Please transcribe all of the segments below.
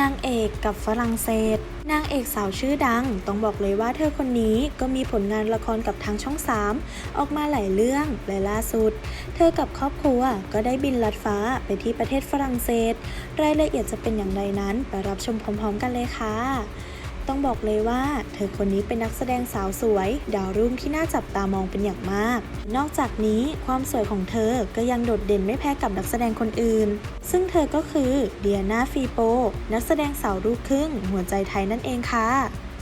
นางเอกกับฝรั่งเศส นางเอกสาวชื่อดัง ต้องบอกเลยว่าเธอคนนี้ก็มีผลงานละครกับทางช่อง 3 ออกมาหลายเรื่องและล่าสุด เธอกับครอบครัวก็ได้บินลัดฟ้าไปที่ประเทศฝรั่งเศส รายละเอียดจะเป็นอย่างไรนั้น ไปรับชมพร้อมๆกันเลยค่ะ ต้องบอกเลยว่า เธอคนนี้เป็นนักแสดงสาวสวย ดาวรุ่งที่น่าจับตามองเป็นอย่างมาก นอกจากนี้ความสวยของเธอก็ยังโดดเด่นไม่แพ้กับนักแสดงคนอื่น ซึ่งเธอก็คือเดียนาฟีโป นักแสดงสาวลูกครึ่ง หัวใจไทยนั่นเองค่ะ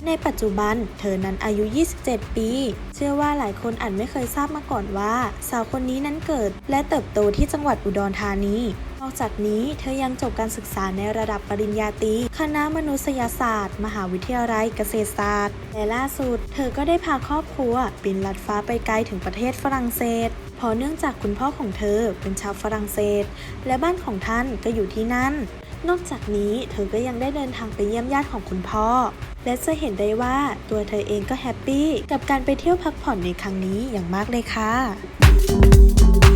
ในปัจจุบันเธอนั้นอายุ 27 ปี เชื่อว่าหลายคนอาจไม่เคยทราบมาก่อนว่า สาวคนนี้นั้นเกิด และเติบโตที่จังหวัดอุดรธานีนอกจากนี้เธอยังจบการศึกษาในระดับปริญญาตรีคณะมนุษยศาสตร์ มหาวิทยาลัยเกษตรศาสตร์ และล่าสุด เธอก็ได้พาครอบครัวบินลัดฟ้าไปไกลถึงประเทศฝรั่งเศสเพราะเนื่องจากคุณพ่อของเธอเป็นชาวฝรั่งเศส และบ้านของท่านก็อยู่ที่นั่น นอกจากนี้เธอก็ยังได้เดินทางไปเยี่ยมญาติของคุณพ่อ และจะเห็นได้ว่าตัวเธอเองก็แฮปปี้กับการไปเที่ยวพักผ่อนในครั้งนี้อย่างมากเลยค่ะ